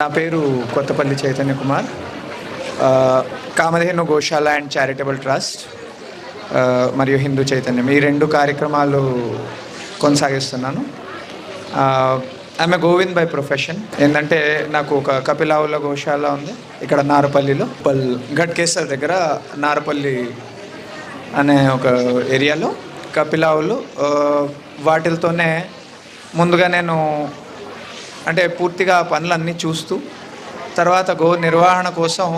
నా పేరు కొత్తపల్లి చైతన్య కుమార్. కామధేను గోశాల and charitable trust మరియు హిందూ చైతన్యం. ఈ రెండు కార్యక్రమాలు కొనసాగిస్తున్నాను. ఆమె గోవింద్ బై ప్రొఫెషన్ ఏంటంటే నాకు ఒక కపిలావుల గోశాల ఉంది ఇక్కడ నారపల్లిలో. పల్ ఘట్కేశ్వర్ దగ్గర నారపల్లి అనే ఒక ఏరియాలో కపిలావులు వాటిలతోనే వాటితోనే ముందుగా నేను అంటే పూర్తిగా పనులన్నీ చూస్తూ తర్వాత గో నిర్వహణ కోసం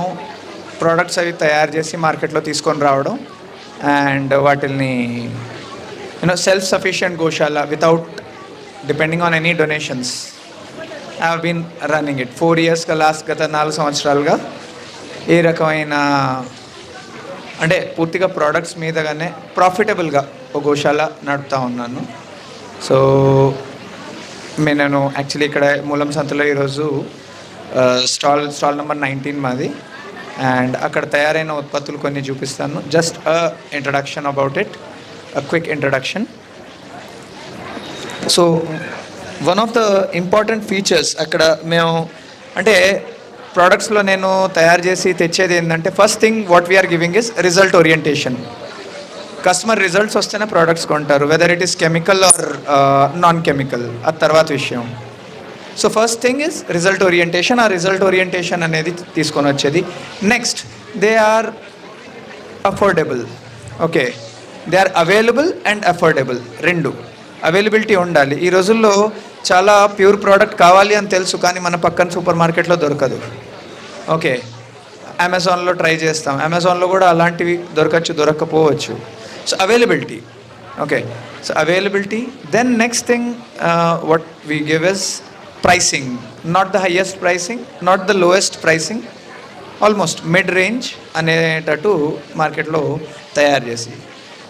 ప్రోడక్ట్స్ అవి తయారు చేసి మార్కెట్లో తీసుకొని రావడం అండ్ వాటిని you know self sufficient Goshala without depending on any donations I been running it four ఇయర్స్గా లాస్ట్ గత నాలుగు సంవత్సరాలుగా ఏ రకమైన అంటే పూర్తిగా ప్రోడక్ట్స్ మీదగానే ప్రాఫిటబుల్గా ఒక గోశాల నడుపుతా ఉన్నాను. సో నేను యాక్చువల్లీ ఇక్కడ మూలం సంతలో ఈరోజు స్టాల్ స్టాల్ నెంబర్ నైన్టీన్ మాది. అండ్ అక్కడ తయారైన ఉత్పత్తులు కొన్ని చూపిస్తాను. Just a introduction about it a quick introduction so one of the important features అక్కడ మేము అంటే ప్రోడక్ట్స్లో నేను తయారు చేసి తెచ్చేది ఏంటంటే first thing what we're giving is result orientation customer results వస్తేనే ప్రోడక్ట్స్ కొంటారు whether it is chemical or non chemical ఆ తర్వాత విషయం. So first thing is result orientation ఆ రిజల్ట్ ఓరియంటేషన్ అనేది తీసుకొని వచ్చేది. Next they are affordable okay they are available and affordable రెండు. అవైలబిలిటీ ఉండాలి. ఈ రోజుల్లో చాలా ప్యూర్ ప్రోడక్ట్ కావాలి అని తెలుసు కానీ మన పక్కన సూపర్ మార్కెట్లో దొరకదు. ఓకే అమెజాన్లో ట్రై చేస్తాం. అమెజాన్లో కూడా అలాంటివి దొరకచ్చు దొరకకపోవచ్చు so availability okay so availability then next thing what we give is pricing not the highest pricing not the lowest pricing almost mid range అనేటట్టు మార్కెట్లో తయారు చేసి.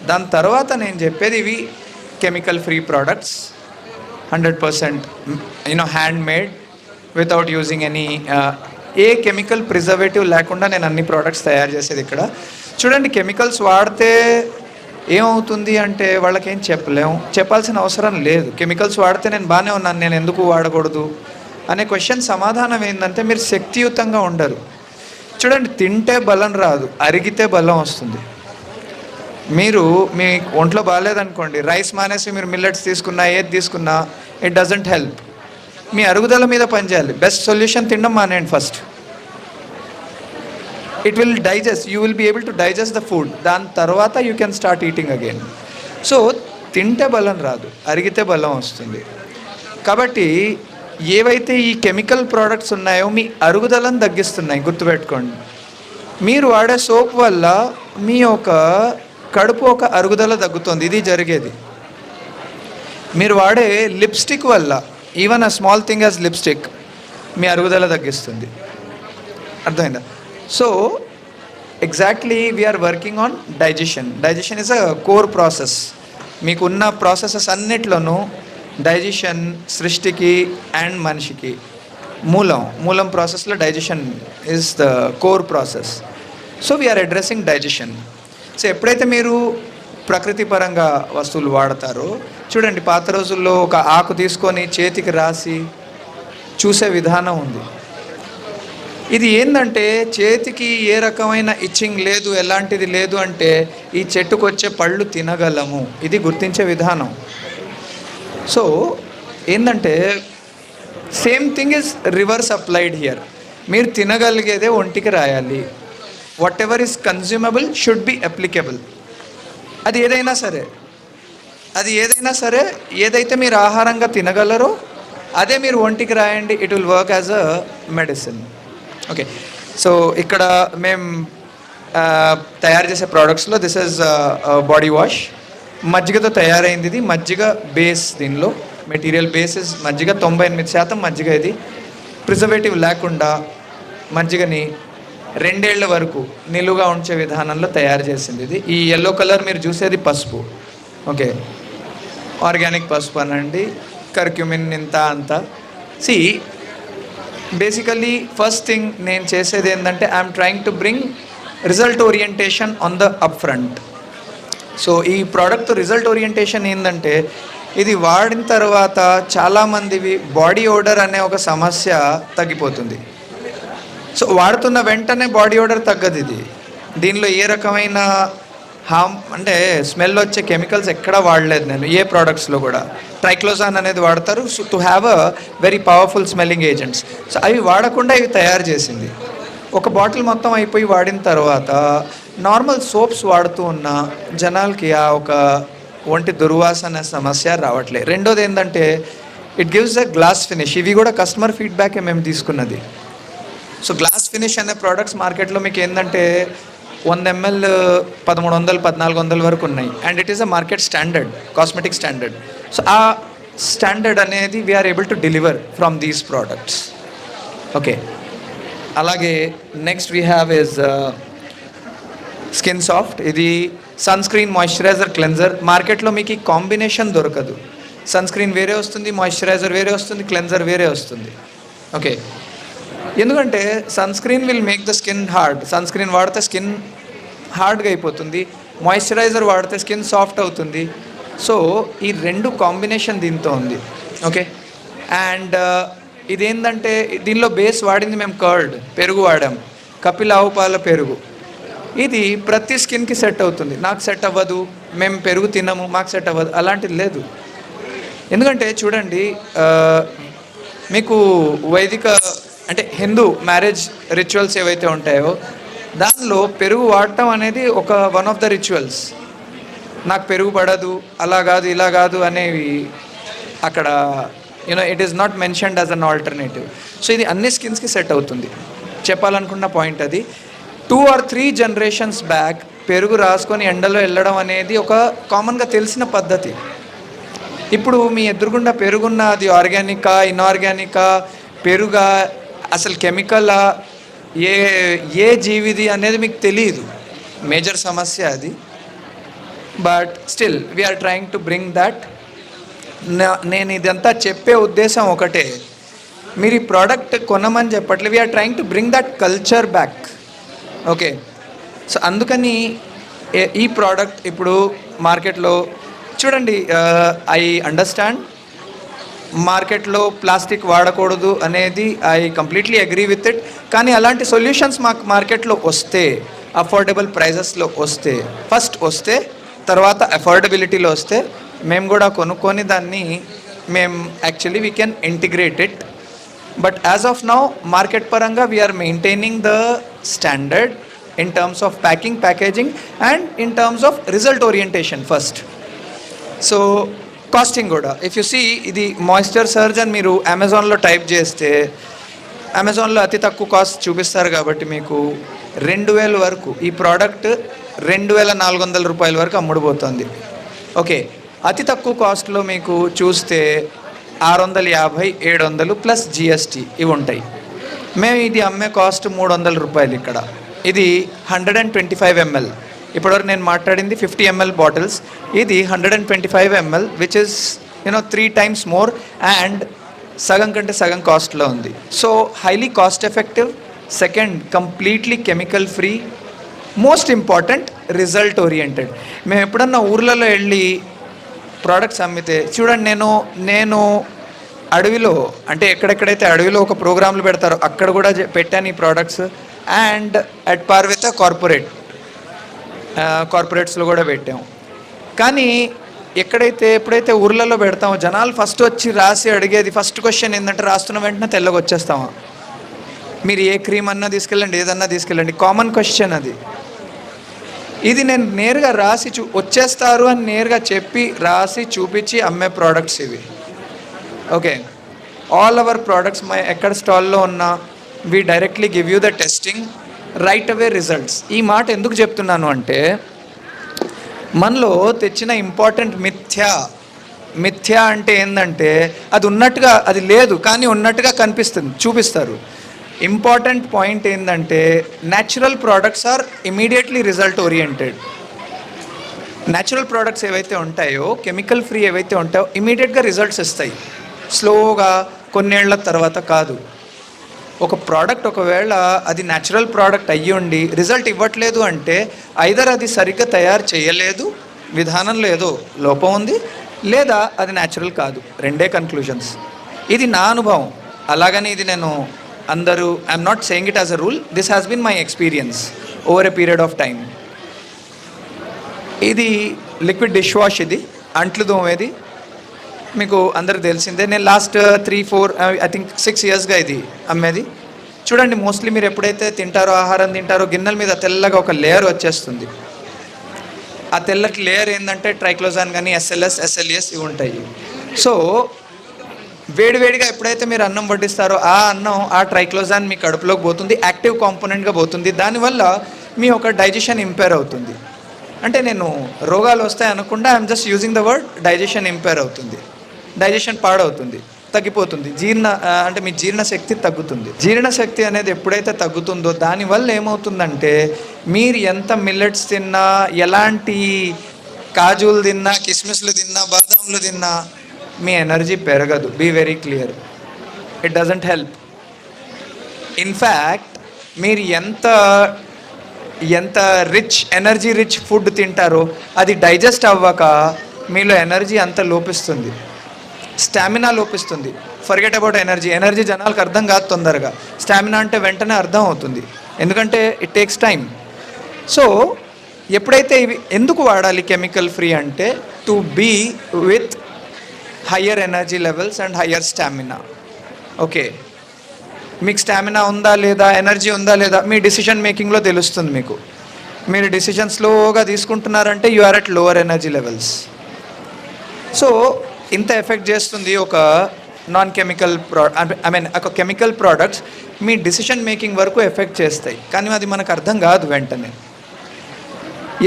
దాని తర్వాత నేను చెప్పేది ఇవి chemical free products hundred percent you know handmade without using any a chemical preservative లేకుండా నేను అన్ని ప్రోడక్ట్స్ తయారు చేసేది ఇక్కడ. చూడండి కెమికల్స్ వాడితే ఏమవుతుంది అంటే వాళ్ళకేం చెప్పలేము. చెప్పాల్సిన అవసరం లేదు. కెమికల్స్ వాడితే నేను బాగానే ఉన్నాను నేను ఎందుకు వాడకూడదు? అనే క్వశ్చన్ సమాధానం ఏంటంటే మీరు శక్తియుతంగా ఉండరు. చూడండి తింటే బలం రాదు అరిగితే బలం వస్తుంది. మీరు మీ ఒంట్లో బాగాలేదనుకోండి రైస్ మానేసి మీరు మిల్లెట్స్ తీసుకున్నా ఏది తీసుకున్నా ఇట్ డజంట్ హెల్ప్ మీ అరుగుదల మీద పనిచేయాలి. బెస్ట్ సొల్యూషన్ తినడం మానేయండి first. It will digest you will be able to digest the food దాని తర్వాత you can start eating again so తింటే బలం రాదు అరిగితే బలం వస్తుంది. కాబట్టి ఏవైతే ఈ కెమికల్ ప్రోడక్ట్స్ ఉన్నాయో మీ అరుగుదలను తగ్గిస్తున్నాయి గుర్తుపెట్టుకోండి. మీరు వాడే సోప్ వల్ల మీ యొక్క కడుపు ఒక అరుగుదల తగ్గుతుంది ఇది జరిగేది. మీరు వాడే లిప్స్టిక్ వల్ల even a small thing as lipstick మీ అరుగుదల తగ్గిస్తుంది. అర్థమైందా? So exactly we're working on digestion digestion is a core process మీకున్న ప్రాసెసెస్ అన్నిట్లోనూ డైజెషన్ సృష్టికి అండ్ మనిషికి మూలం. మూలం ప్రాసెస్లో digestion is the core process so we're addressing digestion so ఎప్పుడైతే మీరు ప్రకృతి పరంగా వస్తువులు వాడతారో చూడండి పాత రోజుల్లో ఒక ఆకు తీసుకొని చేతికి రాసి చూసే విధానం ఉంది. ఇది ఏంటంటే చేతికి ఏ రకమైన ఇచ్చింగ్ లేదు ఎలాంటిది లేదు అంటే ఈ చెట్టుకు వచ్చే పళ్ళు తినగలము. ఇది గుర్తించే విధానం. సో ఏంటంటే same thing is reverse applied here. మీరు తినగలిగేదే ఒంటికి రాయాలి. Whatever is consumable should be applicable అది ఏదైనా సరే. అది ఏదైనా సరే ఏదైతే మీరు ఆహారంగా తినగలరో అదే మీరు ఒంటికి రాయండి. It will work as a medicine okay so ఇక్కడ మేము తయారు చేసే ప్రోడక్ట్స్లో దిస్ ఇస్ బాడీ వాష్ మజ్జిగతో తయారైంది ఇది. మజ్జిగ బేస్ దీనిలో. మెటీరియల్ బేసిస్ మజ్జిగ తొంభై ఎనిమిది శాతం మజ్జిగ ఇది. ప్రిజర్వేటివ్ లేకుండా మజ్జిగని రెండేళ్ళ వరకు నిలువుగా ఉంచే విధానంలో తయారు చేసింది ఇది. ఈ ఎల్లో కలర్ మీరు చూసేది పసుపు. ఓకే ఆర్గానిక్ పసుపు అనండి. కర్క్యూమిన్ ఇంత అంత. సి బేసికల్లీ ఫస్ట్ థింగ్ నేను చేసేది ఏంటంటే I'm trying to bring result orientation on the up front so ఈ ప్రోడక్ట్ రిజల్ట్ ఓరియంటేషన్ ఏంటంటే ఇది వాడిన తర్వాత చాలామందివి బాడీ ఓడర్ అనే ఒక సమస్య తగ్గిపోతుంది. సో వాడుతున్న వెంటనే బాడీ ఓడర్ తగ్గదు ఇది. దీనిలో ఏ రకమైన హామ్ అంటే స్మెల్ వచ్చే కెమికల్స్ ఎక్కడా వాడలేదు నేను ఏ ప్రోడక్ట్స్లో కూడా. ట్రైక్లోజాన్ అనేది వాడతారు so to have a very powerful smelling agents so అవి వాడకుండా ఇవి తయారు చేసింది. ఒక బాటిల్ మొత్తం అయిపోయి వాడిన తర్వాత నార్మల్ సోప్స్ వాడుతూ ఉన్న జనాలకి ఆ ఒక ఒంటి దుర్వాసన సమస్య రావట్లేదు రెండోది ఏంటంటే it gives a glass finish ఇవి కూడా కస్టమర్ ఫీడ్బ్యాకే మేము తీసుకున్నది. సో గ్లాస్ ఫినిష్ అనే ప్రోడక్ట్స్ మార్కెట్లో మీకు ఏంటంటే వంద ఎంఎల్ పదమూడు వందలు పద్నాలుగు వందల వరకు ఉన్నాయి. And it is a market standard cosmetic standard so ఆ స్టాండర్డ్ అనేది we're able to deliver from these products okay అలాగే next we have is skin soft ఇది సన్ స్క్రీన్ మాయిశ్చరైజర్ క్లెన్జర్ మార్కెట్లో మీకు ఈ కాంబినేషన్ దొరకదు. సన్ స్క్రీన్ వేరే వస్తుంది మాయిశ్చరైజర్ వేరే వస్తుంది క్లెన్జర్ వేరే వస్తుంది. ఓకే ఎందుకంటే sunscreen will make the skin hard sunscreen వాడితే స్కిన్ హార్డ్గా అయిపోతుంది. మాయిశ్చరైజర్ వాడితే స్కిన్ సాఫ్ట్ అవుతుంది. సో ఈ రెండు కాంబినేషన్ దీంతో ఉంది. ఓకే? అండ్ ఇదేంటంటే దీనిలో బేస్ వాడింది మేము కర్డ్ పెరుగు వాడాం. కపిల్ ఆవుపాల పెరుగు. ఇది ప్రతి స్కిన్కి సెట్ అవుతుంది. నాకు సెట్ అవ్వదు మేము పెరుగు తినము మాకు సెట్ అవ్వదు అలాంటిది లేదు. ఎందుకంటే చూడండి మీకు వైదిక అంటే హిందూ మ్యారేజ్ రిచువల్స్ ఏవైతే ఉంటాయో దానిలో పెరుగు వాడటం అనేది ఒక వన్ ఆఫ్ ద రిచువల్స్ నాకు పెరుగు పడదు అలా కాదు ఇలా కాదు అనేవి అక్కడ you know it is not mentioned as an alternative so ఇది అన్ని స్కిన్స్కి సెట్ అవుతుంది. చెప్పాలనుకున్న పాయింట్ అది. Two or three generations back పెరుగు రాసుకొని ఎండలో వెళ్ళడం అనేది ఒక కామన్గా తెలిసిన పద్ధతి. ఇప్పుడు మీ ఎదురుగుండా పెరుగున్న అది ఆర్గానికా ఇన్ఆర్గానికా పెరుగా అసలు కెమికలా ఏ ఏ జీవిది అనేది మీకు తెలియదు మేజర్ సమస్య అది. But still we're trying to bring that నేను ఇదంతా చెప్పే ఉద్దేశం ఒకటే. మీరు ఈ ప్రోడక్ట్ కొనమని చెప్పట్లే we're trying to bring that culture back okay so అందుకని ఈ ప్రోడక్ట్ ఇప్పుడు మార్కెట్లో చూడండి uh, ఐ అండర్స్టాండ్ మార్కెట్లో ప్లాస్టిక్ వాడకూడదు అనేది I completely agree with it. కానీ అలాంటి సొల్యూషన్స్ మాకు మార్కెట్లో వస్తే అఫోర్డబుల్ ప్రైజెస్లో వస్తే ఫస్ట్ వస్తే తర్వాత అఫోర్డబిలిటీలో వస్తే మేము కూడా కొనుక్కొని దాన్ని మేము actually we can integrate it. But as of now market పరంగా we're maintaining the standard in terms of packing packaging and in terms of result orientation first. So costing కూడా. ఇఫ్ యు సీ ఇది moisture surge అని మీరు అమెజాన్లో type చేస్తే అమెజాన్లో అతి తక్కువ కాస్ట్ చూపిస్తారు కాబట్టి మీకు రెండు వేల వరకు ఈ ప్రోడక్ట్ రెండు వేల నాలుగు వందల రూపాయల వరకు అమ్ముడుపోతుంది. ఓకే అతి తక్కువ కాస్ట్లో మీకు చూస్తే ఆరు వందల యాభై ఏడు వందలు ప్లస్ జిఎస్టీ ఇవి ఉంటాయి. మేము ఇది అమ్మే కాస్ట్ మూడు వందల రూపాయలు ఇక్కడ. ఇది hundred and twenty five ML ఇప్పటివరకు నేను మాట్లాడింది ఫిఫ్టీ ఎంఎల్ బాటిల్స్. ఇది hundred and twenty five ML which is you know three times more and సగం కంటే సగం కాస్ట్లో ఉంది. So highly cost effective second completely chemical free most important result oriented మేము ఎప్పుడన్నా ఊర్లలో వెళ్ళి ప్రోడక్ట్స్ అమ్మితే చూడండి నేను నేను అడవిలో అంటే ఎక్కడెక్కడైతే అడవిలో ఒక ప్రోగ్రాంలు పెడతారో అక్కడ కూడా పెట్టాను ఈ products and at par with corporate కార్పొరేట్స్లో కూడా పెట్టాం. కానీ ఎక్కడైతే ఎప్పుడైతే ఊర్లలో పెడతామో జనాలు ఫస్ట్ వచ్చి రాసి అడిగేది ఫస్ట్ క్వశ్చన్ ఏంటంటే రాస్తున్న వెంటనే తెల్లగా వచ్చేస్తామా? మీరు ఏ క్రీమ్ అన్నా తీసుకెళ్ళండి ఏదన్నా తీసుకెళ్ళండి కామన్ క్వశ్చన్ అది. ఇది నేను నేరుగా రాసి చూ వచ్చేస్తారు అని నేరుగా చెప్పి రాసి చూపించి అమ్మే ప్రోడక్ట్స్ ఇవి. Okay. All our products my ఎక్కడ స్టాల్లో ఉన్నా we directly give you the testing right away results ఈ మాట ఎందుకు చెప్తున్నాను అంటే మనలో తెచ్చిన ఇంపార్టెంట్ మిథ్య. మిథ్య అంటే ఏంటంటే అది ఉన్నట్టుగా అది లేదు కానీ ఉన్నట్టుగా కనిపిస్తుంది చూపిస్తారు. ఇంపార్టెంట్ పాయింట్ ఏంటంటే natural products are immediately result oriented natural products ఏవైతే ఉంటాయో కెమికల్ ఫ్రీ ఏవైతే ఉంటాయో ఇమీడియట్గా రిజల్ట్స్ ఇస్తాయి స్లోగా కొన్నేళ్ళ తర్వాత కాదు. ఒక ప్రోడక్ట్ ఒకవేళ అది న్యాచురల్ ప్రోడక్ట్ అయ్యి ఉండి రిజల్ట్ ఇవ్వట్లేదు అంటే ఐదర్ అది సరిగ్గా తయారు చేయలేదు విధానంలో ఏదో లోపం ఉంది లేదా అది న్యాచురల్ కాదు. రెండే కన్క్లూజన్స్ ఇది నా అనుభవం. అలాగని ఇది నేను అందరూ I'm not saying it as a rule this has been my experience over a period of time ఇది లిక్విడ్ డిష్ వాష్ ఇది అంట్లు దోమేది మీకు అందరికి తెలిసిందే. నేను last three four I think six ఇయర్స్గా ఇది అమ్మేది. చూడండి మోస్ట్లీ మీరు ఎప్పుడైతే తింటారో ఆహారం తింటారో గిన్నెల మీద తెల్లగా ఒక లేయర్ వచ్చేస్తుంది. ఆ తెల్లటి లేయర్ ఏంటంటే ట్రైక్లోజాన్ కానీ ఎస్ఎల్ఎస్ ఎస్ఎల్ఎస్ ఇవి ఉంటాయి. సో వేడివేడిగా ఎప్పుడైతే మీరు అన్నం వడ్డిస్తారో ఆ అన్నం ఆ ట్రైక్లోజాన్ మీ కడుపులోకి పోతుంది యాక్టివ్ కాంపోనెంట్గా పోతుంది. దానివల్ల మీ ఒక డైజెషన్ ఇంపేర్ అవుతుంది. అంటే నేను రోగాలు వస్తాయి అనకుండా I'm just using the word digestion impair అవుతుంది. డైజెషన్ పాడవుతుంది తగ్గిపోతుంది. జీర్ణ అంటే మీ జీర్ణశక్తి తగ్గుతుంది. జీర్ణశక్తి అనేది ఎప్పుడైతే తగ్గుతుందో దానివల్ల ఏమవుతుందంటే మీరు ఎంత మిల్లెట్స్ తిన్నా ఎలాంటి కాజులు తిన్నా కిస్మిస్లు తిన్నా బాదాంలు తిన్నా మీ ఎనర్జీ పెరగదు. Be very clear. It doesn't help in fact మీరు ఎంత ఎంత రిచ్ ఎనర్జీ రిచ్ ఫుడ్ తింటారో అది డైజెస్ట్ అవ్వక మీలో ఎనర్జీ అంత లోపిస్తుంది. స్టామినా లోపిస్తుంది. ఫర్గెట్ అబౌట్ ఎనర్జీ ఎనర్జీ జనాలకు అర్థం కాదు తొందరగా. స్టామినా అంటే వెంటనే అర్థం అవుతుంది. ఎందుకంటే ఇట్ టేక్స్ టైం సో ఎప్పుడైతే ఇవి ఎందుకు వాడాలి కెమికల్ ఫ్రీ అంటే to be with higher energy levels and higher stamina okay మీకు స్టామినా ఉందా లేదా ఎనర్జీ ఉందా లేదా మీ డిసిషన్ మేకింగ్లో తెలుస్తుంది మీకు. మీరు డిసిషన్ స్లోగా తీసుకుంటున్నారంటే you are at lower energy levels so ఇంత ఎఫెక్ట్ చేస్తుంది ఒక non chemical pro I mean ఒక కెమికల్ ప్రోడక్ట్స్ మీ డిసిషన్ మేకింగ్ వరకు ఎఫెక్ట్ చేస్తాయి. కానీ అది మనకు అర్థం కాదు వెంటనే.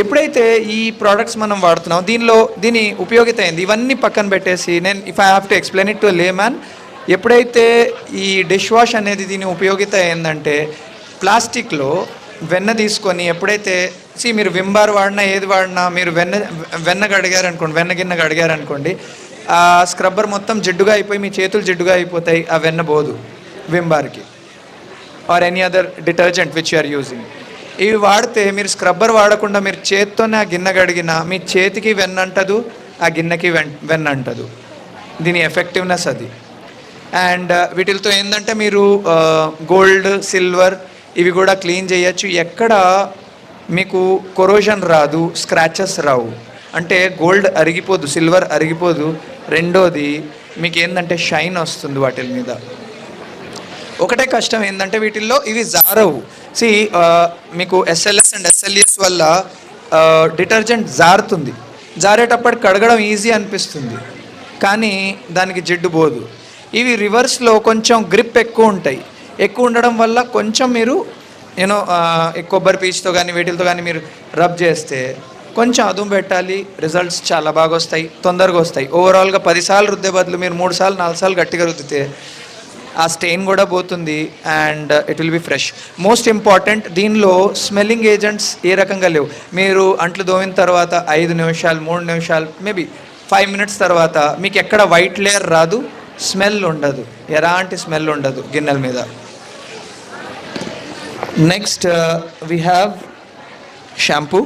ఎప్పుడైతే ఈ ప్రోడక్ట్స్ మనం వాడుతున్నాం దీనిలో దీని ఉపయోగిత అయింది ఇవన్నీ పక్కన పెట్టేసి నేను if I have to explain it to layman ఎప్పుడైతే ఈ డిష్ వాష్ అనేది దీని ఉపయోగిత ఏంటంటే ప్లాస్టిక్లో వెన్న తీసుకొని ఎప్పుడైతే సి మీరు వింబార్ వాడినా ఏది వాడినా మీరు వెన్న వెన్న కడిగారు అనుకోండి వెన్న గిన్నె కడిగారు అనుకోండి ఆ స్క్రబ్బర్ మొత్తం జిడ్డుగా అయిపోయి మీ చేతులు జిడ్డుగా అయిపోతాయి ఆ వెన్న Vim బార్కి or any other detergent which are using ఇవి వాడితే మీరు స్క్రబ్బర్ వాడకుండా మీరు చేత్తోనే ఆ గిన్నె కడిగిన మీ చేతికి వెన్న అంటదు ఆ గిన్నెకి వెన్ వెన్న అంటదు. దీని ఎఫెక్టివ్నెస్ అది. అండ్ uh, వీటితో ఏంటంటే మీరు uh, గోల్డ్ సిల్వర్ ఇవి కూడా క్లీన్ చేయొచ్చు. ఎక్కడ మీకు కొరోజన్ రాదు స్క్రాచెస్ రావు. అంటే గోల్డ్ అరిగిపోదు సిల్వర్ అరిగిపోదు రెండోది మీకు ఏంటంటే షైన్ వస్తుంది వాటి మీద. ఒకటే కష్టం ఏంటంటే వీటిల్లో ఇవి జారవు. సి మీకు ఎస్ఎల్ఎస్ అండ్ ఎస్ఎల్ఎస్ వల్ల డిటర్జెంట్ జారుతుంది. జారేటప్పటికి కడగడం ఈజీ అనిపిస్తుంది. కానీ దానికి జిడ్డు పోదు. ఇవి రివర్స్లో కొంచెం గ్రిప్ ఎక్కువ ఉంటాయి. ఎక్కువ ఉండడం వల్ల కొంచెం మీరు యూనో కొబ్బరి పీచుతో కానీ వీటితో కానీ మీరు రబ్ చేస్తే కొంచెం అదుం పెట్టాలి రిజల్ట్స్ చాలా బాగా వస్తాయి తొందరగా వస్తాయి. ఓవరాల్గా పదిసార్లు రుద్దే బదులు మీరు మూడు సార్లు నాలుగు సార్లు గట్టిగా రుద్దితే ఆ స్టెయిన్ కూడా పోతుంది and it will be fresh most important దీనిలో స్మెల్లింగ్ ఏజెంట్స్ ఏ రకంగా లేవు. మీరు అంట్లు దోమిన తర్వాత ఐదు నిమిషాలు మూడు నిమిషాలు మేబీ ఫైవ్ మినిట్స్ తర్వాత మీకు ఎక్కడ వైట్ లేయర్ రాదు స్మెల్ ఉండదు. ఎలాంటి స్మెల్ ఉండదు గిన్నెల మీద. నెక్స్ట్ వీ హ్యావ్ షాంపూ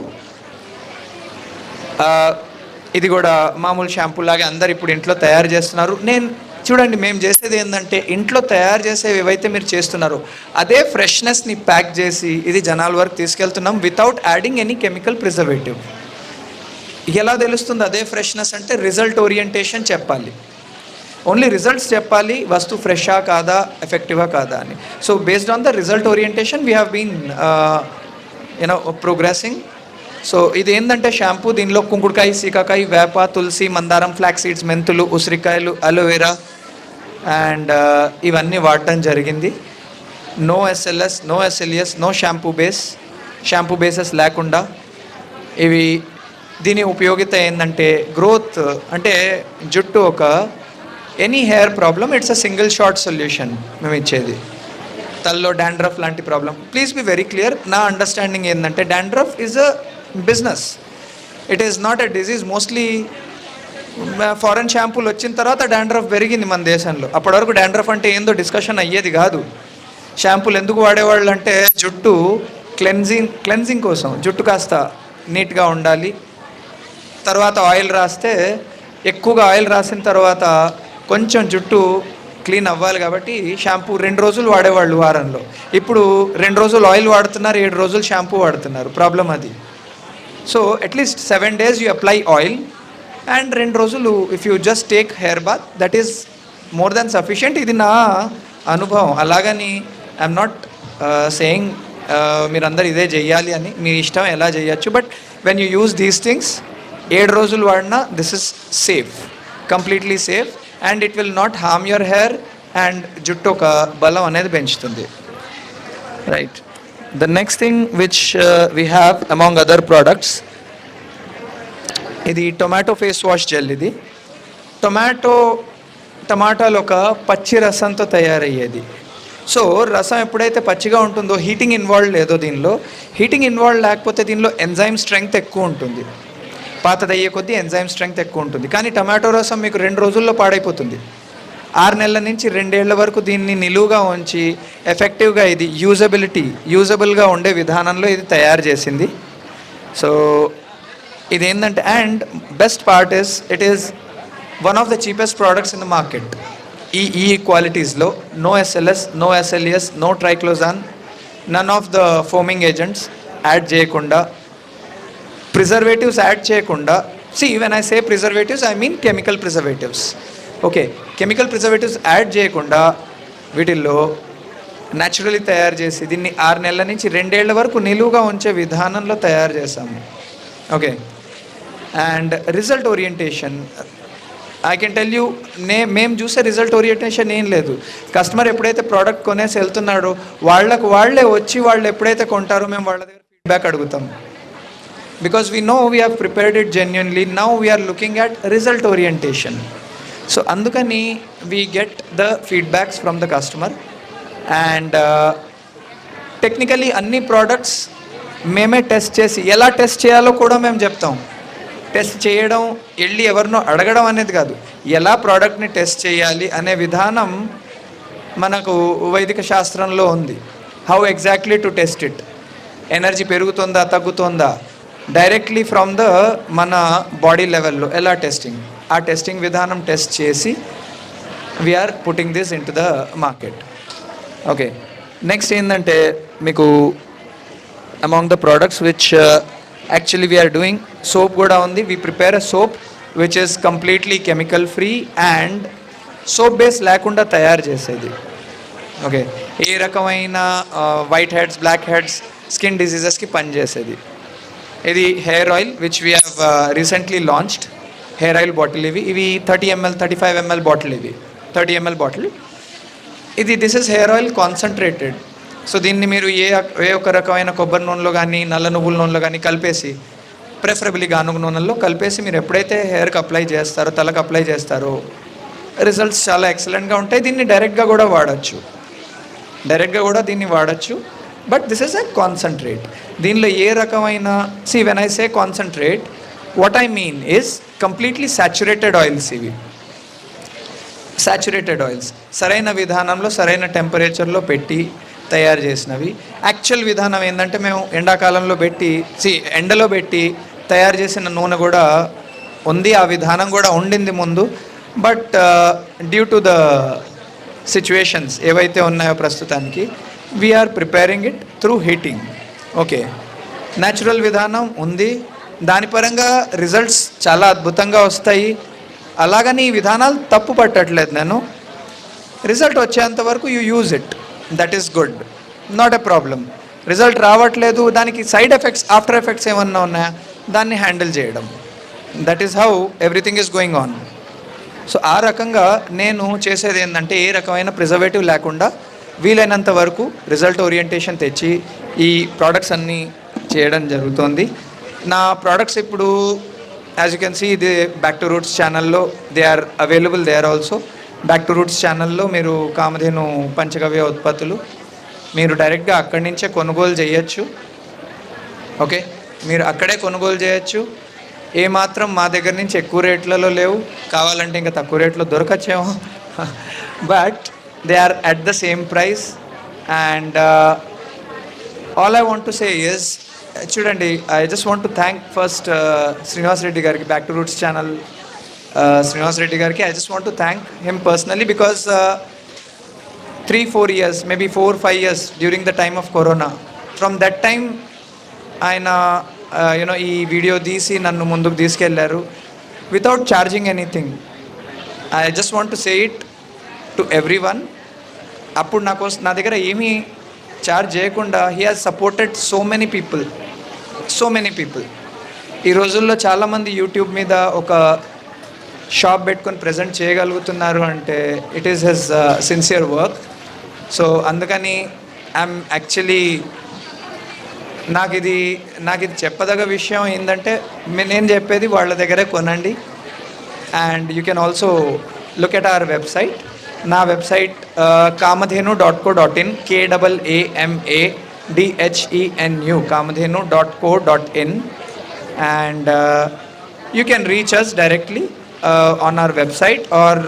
ఇది కూడా మామూలు షాంపూ లాగా అందరు ఇప్పుడు ఇంట్లో తయారు చేస్తున్నారు. నేను చూడండి మేము చేసేది ఏంటంటే ఇంట్లో తయారు చేసేవి ఏవైతే మీరు చేస్తున్నారో అదే ఫ్రెష్నెస్ని ప్యాక్ చేసి ఇది జనాల వరకు తీసుకెళ్తున్నాం without adding any chemical preservative ఎలా తెలుస్తుంది అదే ఫ్రెష్నెస్ అంటే రిజల్ట్ ఓరియంటేషన్ చెప్పాలి. ఓన్లీ రిజల్ట్స్ చెప్పాలి వస్తువు ఫ్రెషా కాదా ఎఫెక్టివా కాదా అని. So based on the result orientation we have been you know progressing so ఇది ఏంటంటే షాంపూ దీనిలో కుంకుడుకాయ సీకాకాయ వేప తులసి మందారం ఫ్లాక్ సీడ్స్ మెంతులు ఉసిరికాయలు అలోవెరా అండ్ uh, ఇవన్నీ వాడటం జరిగింది. No SLS no SLS no shampoo base shampoo bases లేకుండా ఇవి దీని ఉపయోగిత ఏంటంటే గ్రోత్ అంటే జుట్టు ఒక any hair problem it's a single short solution మేము ఇచ్చేది. తల్లో డాండ్రఫ్ లాంటి problem please be very clear నా అండర్స్టాండింగ్ ఏంటంటే dandruff is a business it is not a disease mostly foreign షాంపూలు వచ్చిన తర్వాత డాండ్రఫ్ పెరిగింది మన దేశంలో. అప్పటి వరకు డాండ్రఫ్ అంటే ఏందో డిస్కషన్ అయ్యేది కాదు. షాంపూలు ఎందుకు వాడేవాళ్ళు అంటే జుట్టు క్లెన్జింగ్ క్లెన్జింగ్ కోసం. జుట్టు కాస్త నీట్గా ఉండాలి. తర్వాత ఆయిల్ రాస్తే ఎక్కువగా ఆయిల్ రాసిన తర్వాత కొంచెం జుట్టు క్లీన్ అవ్వాలి కాబట్టి షాంపూ రెండు రోజులు వాడేవాళ్ళు వారంలో. ఇప్పుడు రెండు రోజులు ఆయిల్ వాడుతున్నారు ఏడు రోజులు షాంపూ వాడుతున్నారు. ప్రాబ్లం అది. So at least seven days you apply oil and రెండు రోజులు if you just take hair bath that is more than sufficient ఇది నా అనుభవం. అలాగని ఐఎమ్ నాట్ సేయింగ్ మీరందరూ ఇదే చెయ్యాలి అని మీ ఇష్టం ఎలా చేయొచ్చు but when you use these things ఏడు రోజులు వాడినా this is safe completely safe and it will not harm your hair and జుట్టు ఒక బలం అనేది పెంచుతుంది. Right the next thing which we have among other products ఇది టొమాటో ఫేస్ వాష్ జెల్ ఇది. టొమాటో టమాటాలు ఒక పచ్చి రసంతో తయారయ్యేది. సో రసం ఎప్పుడైతే పచ్చిగా ఉంటుందో హీటింగ్ ఇన్వాల్వ్ లేదో దీనిలో హీటింగ్ ఇన్వాల్వ్ లేకపోతే దీనిలో ఎంజైమ్ స్ట్రెంగ్త్ ఎక్కువ ఉంటుంది. పాతదయ్యే కొద్దీ ఎంజైమ్ స్ట్రెంగ్త్ ఎక్కువ ఉంటుంది. కానీ టమాటో రసం మీకు రెండు రోజుల్లో పాడైపోతుంది. ఆరు నెలల నుంచి రెండేళ్ళ వరకు దీన్ని నిలువుగా ఉంచి ఎఫెక్టివ్గా ఇది యూజబిలిటీ యూజబుల్గా ఉండే విధానంలో ఇది తయారు చేసింది. సో ఇది ఏంటంటే and best part is it is one of the cheapest products in the market ఈ ఈ క్వాలిటీస్లో no SLS no SLS no triclosan none of the foaming agents add చేయకుండా ప్రిజర్వేటివ్స్ యాడ్ చేయకుండా see when I say preservatives I mean chemical preservatives okay chemical preservatives add చేయకుండా వీటిల్లో naturally తయారు చేసి దీన్ని ఆరు నెలల నుంచి రెండేళ్ళ వరకు నిలువుగా ఉంచే విధానంలో తయారు చేసాము okay and result orientation I can tell you నే మేము చూసే రిజల్ట్ ఓరియంటేషన్ ఏం లేదు. కస్టమర్ ఎప్పుడైతే ప్రోడక్ట్ కొనేసి వెళ్తున్నాడో వాళ్ళకు వాళ్ళే వచ్చి వాళ్ళు ఎప్పుడైతే కొంటారో మేము వాళ్ళ దగ్గర ఫీడ్బ్యాక్ అడుగుతాం. Because we know we have prepared it genuinely now we're looking at result orientation so అందుకని we get the feedbacks from the customer and technically అన్ని ప్రోడక్ట్స్ మేమే టెస్ట్ చేసి ఎలా టెస్ట్ చేయాలో కూడా మేము చెప్తాం. టెస్ట్ చేయడం వెళ్ళి ఎవరినో అడగడం అనేది కాదు. ఎలా ప్రోడక్ట్ని టెస్ట్ చేయాలి అనే విధానం మనకు వైదిక శాస్త్రంలో ఉంది. How exactly to test it energy పెరుగుతుందా తగ్గుతుందా? డైరెక్ట్లీ ఫ్రమ్ ద మన బాడీ లెవెల్లో ఎలా టెస్టింగ్ ఆ టెస్టింగ్ విధానం టెస్ట్ చేసి we're putting this into the market okay next ఏంటంటే మీకు among the products which actually we're doing soap కూడా ఉంది. We prepare a soap which is completely chemical free and soap base లేకుండా తయారు చేసేది. ఓకే ఏ రకమైన white heads black heads skin డిసీజెస్కి పనిచేసేది. ఇది hair oil which we have recently launched hair oil bottle ఇవి. ఇవి thirty ML thirty five ML bottle ఇవి. Thirty ML bottle. ఇది this is hair oil concentrated. So దీన్ని మీరు ఏ ఏ ఒక రకమైన కొబ్బరి నూనెలో కానీ నల్ల నువ్వుల నూనెలో కానీ కలిపేసి ప్రిఫరబుల్లీ గానుగు నూనెలో కలిపేసి మీరు ఎప్పుడైతే హెయిర్కి అప్లై చేస్తారో తలకు అప్లై చేస్తారో రిజల్ట్స్ చాలా ఎక్సలెంట్గా ఉంటాయి. దీన్ని డైరెక్ట్గా కూడా వాడచ్చు. డైరెక్ట్గా కూడా దీన్ని వాడచ్చు. But this is a concentrate. దీనిలో ఏ రకమైన see when I say concentrate what I mean is completely saturated oils ఇవి. సాచురేటెడ్ ఆయిల్స్ సరైన విధానంలో సరైన టెంపరేచర్లో పెట్టి తయారు చేసినవి. యాక్చువల్ విధానం ఏంటంటే మేము ఎండాకాలంలో పెట్టి సి ఎండలో పెట్టి తయారు చేసిన నూనె కూడా ఉంది. ఆ విధానం కూడా ఉండింది ముందు. But due to the situations ఏవైతే ఉన్నాయో ప్రస్తుతానికి we're preparing it through heating okay natural విధానం ఉంది. దాని పరంగా రిజల్ట్స్ చాలా అద్భుతంగా వస్తాయి. అలాగని ఈ విధానాలు తప్పు పట్టట్లేదు నేను. రిజల్ట్ వచ్చేంత వరకు you use it that is good not a problem result రావట్లేదు. దానికి సైడ్ ఎఫెక్ట్స్ ఆఫ్టర్ ఎఫెక్ట్స్ ఏమన్నా ఉన్నాయా? దాన్ని హ్యాండిల్ చేయడం. That is how everything is going on so ఆ రకంగా నేను చేసేది ఏంటంటే ఏ రకమైన ప్రిజర్వేటివ్ లేకుండా వీలైనంత వరకు రిజల్ట్ ఓరియంటేషన్ తెచ్చి ఈ ప్రోడక్ట్స్ అన్నీ చేయడం జరుగుతోంది. నా ప్రోడక్ట్స్ ఇప్పుడు యాజ్ యూ కెన్ సీ ఇది బ్యాక్ టు రూట్స్ ఛానల్లో they are available they are also back to roots ఛానల్లో మీరు కామధేను పంచగవ్య ఉత్పత్తులు మీరు డైరెక్ట్గా అక్కడి నుంచే కొనుగోలు చేయొచ్చు. ఓకే మీరు అక్కడే కొనుగోలు చేయొచ్చు. ఏమాత్రం మా దగ్గర నుంచి ఎక్కువ రేట్లలో లేవు. కావాలంటే ఇంకా తక్కువ రేట్లో దొరకచ్చేమో. But they are at the same price and all I want to say is చూడండి I just want to thank first Srinivas Reddy గారికి back to roots channel Srinivas Reddy గారికి I just want to thank him personally because three four years maybe four five years during the time of corona from that time ఆయన you know ఈ video తీసి నన్ను ముందుకు తీసుకెళ్ళారు. Without charging anything I just want to say it to everyone అప్పుడు నాకు నా దగ్గర ఏమీ ఛార్జ్ చేయకుండా he has supported so many people so many people ఈ రోజుల్లో చాలామంది యూట్యూబ్ మీద ఒక షాప్ పెట్టుకొని ప్రజెంట్ చేయగలుగుతున్నారు అంటే it is his sincere work so అందుకని ఐఎమ్ యాక్చువల్లీ నాకు ఇది నాకు ఇది చెప్పదగ విషయం ఏంటంటే నేను చెప్పేది వాళ్ళ దగ్గరే కొనండి. And you can also look at our website నా website Kamadhenu dot co dot in K double A M A D H E N U Kamadhenu dot co dot in. And you can reach us directly on our website or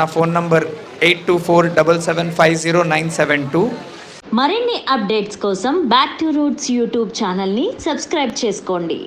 నా phone number eight two four double seven five zero nine seven two. మరిన్ని updates కోసం back to roots YouTube ఛానల్ని subscribe చేసుకోండి.